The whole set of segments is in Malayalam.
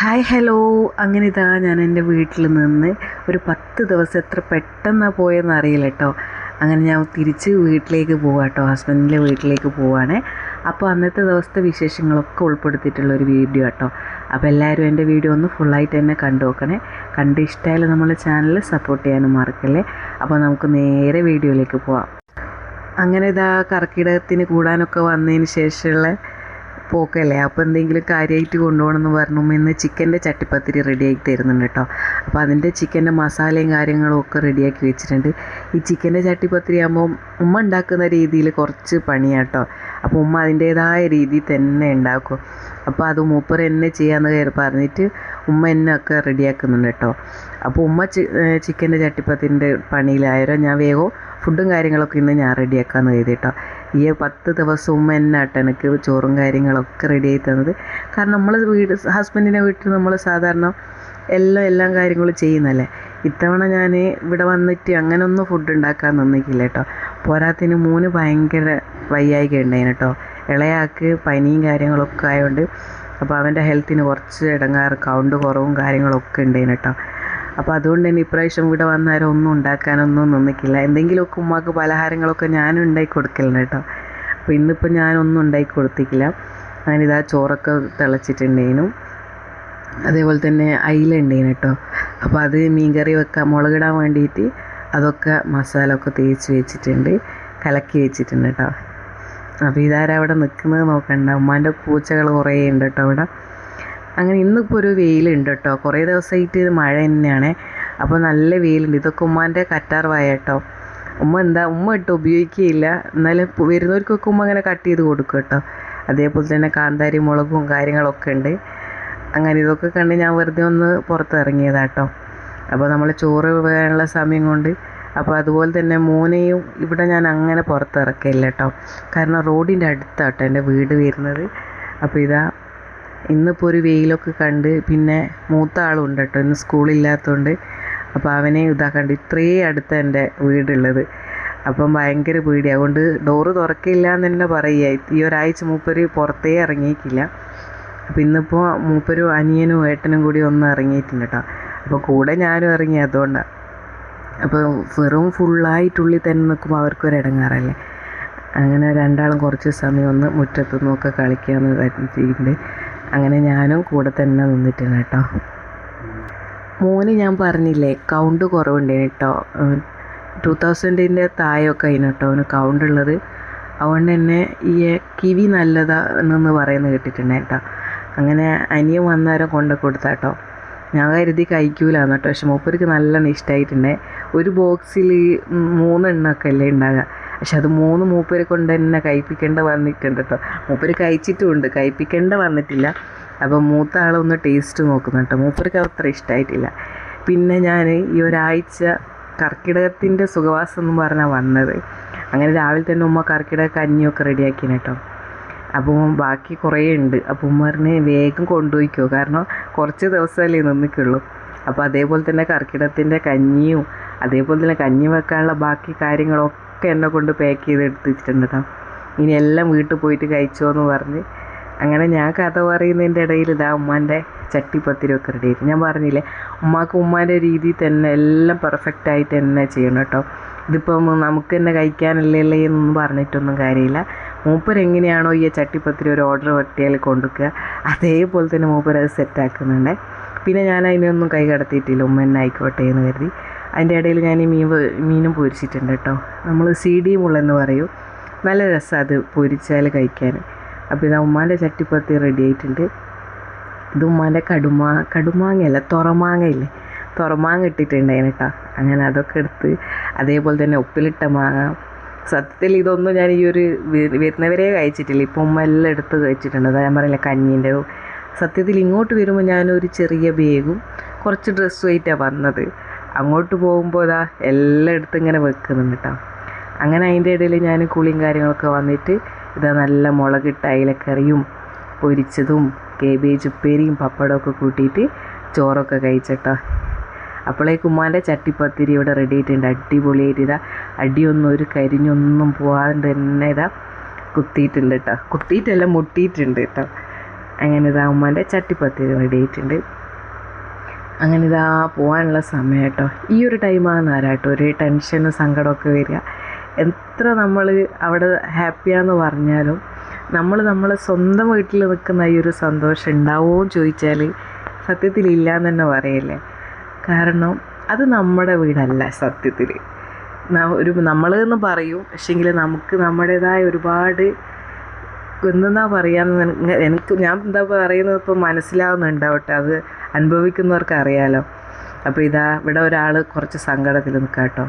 ഹായ് ഹലോ അങ്ങനെ ഇതാ ഞാൻ എന്റെ വീട്ടിൽ നിന്ന് ഒരു പത്ത് ദിവസം എത്ര പെട്ടെന്നാണ് പോയെന്ന് അറിയില്ല കേട്ടോ അങ്ങനെ ഞാൻ തിരിച്ച് വീട്ടിലേക്ക് പോവാം കേട്ടോ ഹസ്ബൻഡിന്റെ വീട്ടിലേക്ക് പോവാണ്. അപ്പോൾ അന്നത്തെ ദിവസത്തെ വിശേഷങ്ങളൊക്കെ ഉൾപ്പെടുത്തിയിട്ടുള്ള ഒരു വീഡിയോ കേട്ടോ അപ്പോൾ എല്ലാവരും എന്റെ വീഡിയോ ഒന്ന് ഫുള്ളായിട്ട് തന്നെ കണ്ടു നോക്കണേ. കണ്ട് ഇഷ്ടമായാലും നമ്മളെ ചാനൽ സപ്പോർട്ട് ചെയ്യാനും മറക്കല്ലേ? അപ്പോൾ നമുക്ക് നേരെ വീഡിയോയിലേക്ക് പോവാം. അങ്ങനെ ഇതാ കർക്കിടകത്തിന് കൂടാനൊക്കെ വന്നതിന് ശേഷമുള്ള പോക്കല്ലേ അപ്പോൾ എന്തെങ്കിലും കാര്യമായിട്ട് കൊണ്ടുപോകണമെന്ന് പറഞ്ഞു. ഇന്ന് ചിക്കന്റെ ചട്ടിപ്പത്തിരി റെഡിയാക്കി തരുന്നുണ്ട് കേട്ടോ. അപ്പോൾ അതിന്റെ ചിക്കന്റെ മസാലയും കാര്യങ്ങളും ഒക്കെ റെഡിയാക്കി വെച്ചിട്ടുണ്ട്. ഈ ചിക്കന്റെ ചട്ടിപ്പത്തിരി ആകുമ്പോൾ ഉമ്മ ഉണ്ടാക്കുന്ന രീതിയിൽ കുറച്ച് പണിയാട്ടോ അപ്പോൾ ഉമ്മ അതിന്റേതായ രീതിയിൽ തന്നെ ഉണ്ടാക്കും. അപ്പോൾ അത് മൂപ്പർ എന്നെ ചെയ്യാമെന്ന് കയറി പറഞ്ഞിട്ട് ഉമ്മ എന്നെ ഒക്കെ റെഡിയാക്കുന്നുണ്ട് കേട്ടോ. അപ്പോൾ ഉമ്മ ചിക്കന്റെ ചട്ടിപ്പത്തിന്റെ പണിയിലായാലോ ഞാൻ വേഗം ഫുഡും കാര്യങ്ങളൊക്കെ ഇന്ന് ഞാൻ റെഡിയാക്കാമെന്ന് കരുതി കേട്ടോ. ഈ പത്ത് ദിവസവും ഉമ്മ എന്നെ ആട്ടോ എനിക്ക് ചോറും കാര്യങ്ങളൊക്കെ റെഡി ആയി തന്നത്. കാരണം നമ്മൾ വീട് ഹസ്ബൻഡിന്റെ വീട്ടിൽ നമ്മൾ സാധാരണ എല്ലാം എല്ലാം കാര്യങ്ങളും ചെയ്യുന്നല്ലേ ഇത്തവണ ഞാൻ ഇവിടെ വന്നിട്ട് അങ്ങനൊന്നും ഫുഡ് ഉണ്ടാക്കാൻ നിന്നിക്കില്ല കേട്ടോ. പോരാത്തിന് മൂന്ന് ഭയങ്കര വയ്യായിക ഉണ്ടായിന് കേട്ടോ. ഇളയാൾക്ക് പനിയും കാര്യങ്ങളൊക്കെ ആയതുകൊണ്ട് അപ്പോൾ അവന്റെ ഹെൽത്തിന് കുറച്ച് ഇടങ്ങാറ് കൗണ്ട് കുറവും കാര്യങ്ങളൊക്കെ ഉണ്ടായിന് കേട്ടോ. അപ്പോൾ അതുകൊണ്ട് തന്നെ ഇപ്രാവശ്യം ഇവിടെ വന്നാലും ഒന്നും ഉണ്ടാക്കാനൊന്നും നിന്നിക്കില്ല എന്തെങ്കിലുമൊക്കെ ഉമ്മാക്ക് പലഹാരങ്ങളൊക്കെ ഞാനും ഉണ്ടാക്കി കൊടുക്കലുണ്ട് കേട്ടോ. അപ്പോൾ ഇന്നിപ്പോൾ ഞാനൊന്നും ഉണ്ടാക്കി കൊടുത്തിക്കില്ല ഞാനിതാ ചോറൊക്കെ തിളച്ചിട്ടുണ്ടേനു. അതേപോലെ തന്നെ അയില ഉണ്ടേനു കേട്ടോ. അപ്പോൾ അത് മീൻകറി വെക്കാൻ മുളകിടാൻ വേണ്ടിയിട്ട് അതൊക്കെ മസാല ഒക്കെ തേച്ച് വെച്ചിട്ടുണ്ട്. കലക്കി വെച്ചിട്ടുണ്ട് കേട്ടോ. അപ്പോൾ ഇതാരവിടെ നിൽക്കുന്നത് നോക്കണ്ട. ഉമ്മാന്റെ പൂച്ചകൾ കുറേ ഉണ്ട് കേട്ടോ അവിടെ അങ്ങനെ ഇന്നിപ്പോൾ ഒരു വെയിലുണ്ട് കേട്ടോ കുറേ ദിവസമായിട്ട് ഇത് മഴ തന്നെയാണ്. അപ്പോൾ നല്ല വെയിലുണ്ട്. ഇതൊക്കെ ഉമ്മാന്റെ കറ്റാർവായ കേട്ടോ ഉമ്മ എന്താ ഉമ്മ ഇട്ട് ഉപയോഗിക്കുകയില്ല എന്നാലും വരുന്നവർക്കൊക്കെ ഉമ്മ അങ്ങനെ കട്ട് ചെയ്ത് കൊടുക്കും കേട്ടോ അതേപോലെ തന്നെ കാന്താരി മുളകും കാര്യങ്ങളൊക്കെ ഉണ്ട്. അങ്ങനെ ഇതൊക്കെ കണ്ട് ഞാൻ വെറുതെ ഒന്ന് പുറത്തിറങ്ങിയതാട്ടോ അപ്പോൾ നമ്മൾ ചോറ് വേകാനുള്ള സമയം കൊണ്ട് അപ്പോൾ അതുപോലെ തന്നെ മോനെയും ഇവിടെ ഞാൻ അങ്ങനെ പുറത്തിറക്കില്ല കേട്ടോ കാരണം റോഡിന്റെ അടുത്താട്ടോ എന്റെ വീട് വരുന്നത്. അപ്പോൾ ഇതാ ഇന്നിപ്പോൾ ഒരു വെയിലൊക്കെ കണ്ട് പിന്നെ മൂത്ത ആളുണ്ട് കേട്ടോ ഇന്ന് സ്കൂളില്ലാത്തതുകൊണ്ട് അപ്പോൾ അവനെ ഇതാ കണ്ട് ഇത്രയും അടുത്ത് എന്റെ വീടുള്ളത്. അപ്പം ഭയങ്കര പേടി അതുകൊണ്ട് ഡോറ് തുറക്കില്ല എന്ന് തന്നെ പറയുക. ഈ ഒരാഴ്ച മൂപ്പര് പുറത്തേ ഇറങ്ങിയിട്ടില്ല. അപ്പോൾ ഇന്നിപ്പോൾ മൂപ്പരും അനിയനും ഏട്ടനും കൂടി ഒന്ന് ഇറങ്ങിയിട്ടുണ്ട് കേട്ടോ. അപ്പോൾ കൂടെ ഞാനും ഇറങ്ങി അതുകൊണ്ടാണ് അപ്പോൾ വെറും ഫുള്ളായിട്ടുള്ളിൽ തന്നെ നിൽക്കുമ്പോൾ അവർക്കൊരു ഇടങ്ങാറല്ലേ? അങ്ങനെ രണ്ടാളും കുറച്ച് സമയം ഒന്ന് മുറ്റത്തു നിന്നൊക്കെ കളിക്കാമെന്ന് കരുതിയിട്ടുണ്ട്. അങ്ങനെ ഞാനും കൂടെ തന്നെ നിന്നിട്ടാണ് കേട്ടോ. മോന് ഞാൻ പറഞ്ഞില്ലേ കൗണ്ട് കുറവുണ്ടേന് കേട്ടോ. ടു തൗസൻഡിന്റെ താഴെയൊക്കെ അതിന് കേട്ടോ അവന് കൗണ്ട് ഉള്ളത്. അതുകൊണ്ട് തന്നെ ഈ കിവി നല്ലതാണെന്ന് പറയുന്നത് കേട്ടിട്ടുണ്ട് കേട്ടോ. അങ്ങനെ അനിയൻ വന്നേരം കൊണ്ട് കൊടുത്താട്ടോ ഞാൻ കരുതി കഴിക്കൂലാന്ന് കേട്ടോ. പക്ഷെ മൂപ്പർക്ക് നല്ലോണം ഇഷ്ടമായിട്ടുണ്ടേ ഒരു ബോക്സിൽ മൂന്നെണ്ണമൊക്കെ അല്ലേ ഉണ്ടാകുക പക്ഷെ അത് മൂന്ന് മൂപ്പരെ കൊണ്ട് തന്നെ കഴിപ്പിക്കേണ്ട വന്നിട്ടുണ്ട് കേട്ടോ മൂപ്പര് കഴിച്ചിട്ടുമുണ്ട് കഴിപ്പിക്കേണ്ട വന്നിട്ടില്ല. അപ്പോൾ മൂത്ത ആളൊന്ന് ടേസ്റ്റ് നോക്കുന്നു കേട്ടോ മൂപ്പർക്ക് അത്ര ഇഷ്ടമായിട്ടില്ല പിന്നെ ഞാൻ ഈ ഒരാഴ്ച കർക്കിടകത്തിന്റെ സുഖവാസം എന്ന് പറഞ്ഞാൽ വന്നത്. അങ്ങനെ രാവിലെ തന്നെ ഉമ്മ കർക്കിടക കഞ്ഞിയൊക്കെ റെഡിയാക്കിന് കേട്ടോ അപ്പോൾ ബാക്കി കുറേ ഉണ്ട്. അപ്പോൾ ഉമ്മ പറഞ്ഞ് വേഗം കൊണ്ടുപോയിക്കോ. കാരണം കുറച്ച് ദിവസമല്ലേ നിന്നിക്കുള്ളൂ. അപ്പോൾ അതേപോലെ തന്നെ കർക്കിടകത്തിന്റെ കഞ്ഞിയും അതേപോലെ തന്നെ കഞ്ഞി വെക്കാനുള്ള ബാക്കി കാര്യങ്ങളൊക്കെ എന്നെ കൊണ്ട് പാക്ക് ചെയ്ത് എടുത്തിട്ടുണ്ട് കേട്ടോ ഇനി എല്ലാം വീട്ടിൽ പോയിട്ട് കഴിച്ചോ എന്ന് പറഞ്ഞ് അങ്ങനെ ഞാൻ കഥ പറയുന്നതിന്റെ ഇടയിൽ ഇതാ ഉമ്മാന്റെ ചട്ടിപ്പത്തിരിയൊക്കെ റെഡി ആയിട്ട്. ഞാൻ പറഞ്ഞില്ലേ ഉമ്മാക്ക് ഉമ്മാന്റെ രീതിയിൽ തന്നെ എല്ലാം പെർഫെക്റ്റ് ആയിട്ട് തന്നെ ചെയ്യണം കേട്ടോ. ഇതിപ്പം നമുക്ക് തന്നെ കഴിക്കാനല്ലേ എന്നൊന്നും പറഞ്ഞിട്ടൊന്നും കാര്യമില്ല. മൂപ്പർ എങ്ങനെയാണോ ഈ ചട്ടിപ്പത്തിരി ഒരു ഓർഡർ പറ്റിയാൽ കൊണ്ടുവയ്ക്കുക അതേപോലെ തന്നെ മൂപ്പർ അത് സെറ്റാക്കുന്നുണ്ട് പിന്നെ ഞാൻ അതിനൊന്നും കൈ കടത്തിയിട്ടില്ല ഉമ്മ എന്നെ ആയിക്കോട്ടെ എന്ന് കരുതി. അതിന്റെ ഇടയിൽ ഞാൻ ഈ മീൻ മീനും പൊരിച്ചിട്ടുണ്ട് കേട്ടോ. നമ്മൾ സി ഡി മുള്ളെന്ന് പറയും. നല്ല രസമാണ് അത് പൊരിച്ചാൽ കഴിക്കാൻ. അപ്പോൾ ഇതാ ഉമ്മാന്റെ ചട്ടിപ്പത്തി റെഡി ആയിട്ടുണ്ട്. ഇത് ഉമ്മാന്റെ കടുമാ കടുമാങ്ങയല്ല തുറമാങ്ങയില്ലേ? തുറമാങ്ങ ഇട്ടിട്ടുണ്ടായിരുന്നു കേട്ടോ. അങ്ങനെ അതൊക്കെ എടുത്ത് അതേപോലെ തന്നെ ഉപ്പിലിട്ട മാങ്ങ. സത്യത്തിൽ ഇതൊന്നും ഞാൻ ഈ ഒരു വരുന്നവരെ കഴിച്ചിട്ടില്ല. ഇപ്പോൾ ഉമ്മ എല്ലാം എടുത്ത് കഴിച്ചിട്ടുണ്ട്. അതാ ഞാൻ പറയില്ല കഞ്ഞീന്റെ സത്യത്തിൽ ഇങ്ങോട്ട് വരുമ്പോൾ ഞാനൊരു ചെറിയ ബാഗും കുറച്ച് ഡ്രസ്സും ആയിട്ടാണ് വന്നത്. അങ്ങോട്ട് പോകുമ്പോൾ ഇതാ എല്ലായിടത്തും ഇങ്ങനെ വെക്കുന്നുണ്ട് കേട്ടോ അങ്ങനെ അതിന്റെ ഇടയിൽ ഞാൻ കുളിയും കാര്യങ്ങളൊക്കെ വന്നിട്ട് ഇതാ നല്ല മുളകിട്ട അയിലക്കറിയും പൊരിച്ചതും കേബേജ് ഉപ്പേരിയും പപ്പടമൊക്കെ കൂട്ടിയിട്ട് ചോറൊക്കെ കഴിച്ചട്ടോ അപ്പോഴേക്ക് ഉമ്മാന്റെ ചട്ടിപ്പത്തിരി ഇവിടെ റെഡി ആയിട്ടുണ്ട്. അടിപൊളിയായിട്ട് ഇതാ അടിയൊന്നും ഒരു കരിഞ്ഞൊന്നും പോകാണ്ട് തന്നെ ഇതാ കുത്തിയിട്ടുണ്ട് കേട്ടോ കുത്തിയിട്ടല്ല മുട്ടിയിട്ടുണ്ട് കേട്ടോ അങ്ങനെ ഇതാ ഉമ്മാന്റെ ചട്ടിപ്പത്തിരി റെഡി ആയിട്ടുണ്ട്. അങ്ങനെ ഇതാ പോകാനുള്ള സമയം കേട്ടോ ഈ ഒരു ടൈമാണ് ആരാട്ടോ. ഒരു ടെൻഷനും സങ്കടമൊക്കെ വരിക. എത്ര നമ്മൾ അവിടെ ഹാപ്പിയാന്ന് പറഞ്ഞാലും നമ്മൾ നമ്മളെ സ്വന്തം വീട്ടിൽ നിൽക്കുന്ന ഈ ഒരു സന്തോഷം ഉണ്ടാവുമോ ചോദിച്ചാൽ സത്യത്തിൽ ഇല്ല എന്ന് തന്നെ പറയില്ലേ. കാരണം അത് നമ്മുടെ വീടല്ല സത്യത്തിൽ ഒരു നമ്മൾ എന്ന് പറയും. പക്ഷേങ്കിൽ നമുക്ക് നമ്മുടേതായ ഒരുപാട് എന്തെന്നാ പറയാന്ന് എനിക്ക് ഞാൻ എന്താ പറയുന്നത് ഇപ്പം മനസ്സിലാവുന്നുണ്ടാവട്ടെ അത് അനുഭവിക്കുന്നവർക്ക് അറിയാലോ അപ്പോൾ ഇതാ ഇവിടെ ഒരാൾ കുറച്ച് സങ്കടത്തിൽ നിൽക്കുക കേട്ടോ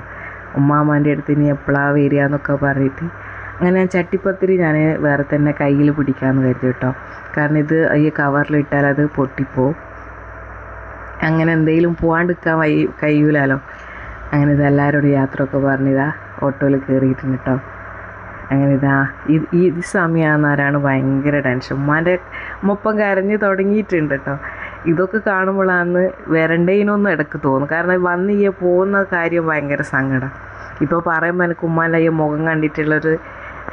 ഉമ്മാമാന്റെ അടുത്ത് ഇനി എപ്പോഴാണ് വരിക എന്നൊക്കെ പറഞ്ഞിട്ട് അങ്ങനെ ചട്ടിപ്പത്തിരി ഞാൻ വേറെ തന്നെ കയ്യിൽ പിടിക്കാമെന്ന് കരുതി കേട്ടോ കാരണം ഇത് ഈ കവറിലിട്ടാൽ അത് പൊട്ടിപ്പോവും അങ്ങനെ എന്തെങ്കിലും പോകാണ്ടിരിക്കാൻ വൈ കഴിയൂലല്ലോ അങ്ങനെ ഇത് എല്ലാവരോടും യാത്ര ഒക്കെ പറഞ്ഞിതാ ഓട്ടോയിൽ കയറിയിട്ടുണ്ട് കേട്ടോ അങ്ങനെ ഇതാ ഈ ഈ സമയമാണെന്നാരാണ് ഭയങ്കര ടെൻഷൻ ഉമ്മാന്റെ ഉമ്മപ്പം കരഞ്ഞ് തുടങ്ങിയിട്ടുണ്ട് കേട്ടോ ഇതൊക്കെ കാണുമ്പോഴാണ് വരണ്ടേനൊന്നും ഇടയ്ക്ക് തോന്നും. കാരണം വന്ന് ഈ പോകുന്ന കാര്യം ഭയങ്കര സങ്കടം. ഇപ്പോൾ പറയുമ്പോൾ എനിക്ക് ഉമ്മാലയ്യ മുഖം കണ്ടിട്ടുള്ളൊരു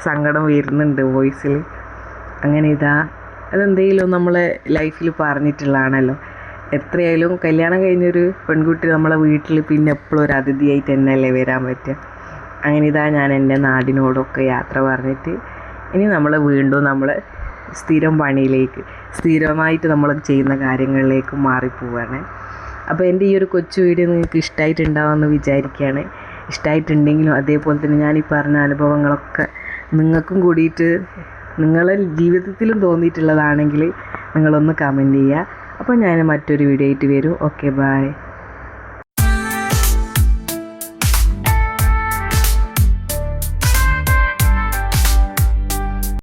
സങ്കടം വരുന്നുണ്ട് വോയിസിൽ അങ്ങനെ ഇതാ അതെന്തെങ്കിലും നമ്മളെ ലൈഫിൽ പറഞ്ഞിട്ടുള്ളതാണല്ലോ. എത്രയായാലും കല്യാണം കഴിഞ്ഞൊരു പെൺകുട്ടി നമ്മളെ വീട്ടിൽ പിന്നെ എപ്പോഴും ഒരു അതിഥിയായിട്ട് തന്നെയല്ലേ വരാൻ പറ്റുക അങ്ങനെ ഇതാ ഞാൻ എന്റെ നാടിനോടൊക്കെ യാത്ര പറഞ്ഞിട്ട് ഇനി നമ്മൾ വീണ്ടും നമ്മൾ സ്ഥിരം പണിയിലേക്ക് സ്ഥിരമായിട്ട് നമ്മൾ ചെയ്യുന്ന കാര്യങ്ങളിലേക്ക് മാറിപ്പോവാണ് അപ്പോൾ എന്റെ ഈ ഒരു കൊച്ചു വീഡിയോ നിങ്ങൾക്ക് ഇഷ്ടമായിട്ടുണ്ടാവുമെന്ന് വിചാരിക്കുകയാണ് ഇഷ്ടമായിട്ടുണ്ടെങ്കിലും അതേപോലെ തന്നെ ഞാൻ ഈ പറഞ്ഞ അനുഭവങ്ങളൊക്കെ നിങ്ങൾക്കും കൂടിയിട്ട് നിങ്ങളെ ജീവിതത്തിലും തോന്നിയിട്ടുള്ളതാണെങ്കിൽ നിങ്ങളൊന്ന് കമന്റ് ചെയ്യുക. അപ്പോൾ ഞാൻ മറ്റൊരു വീഡിയോ ആയിട്ട് വരും. Okay bye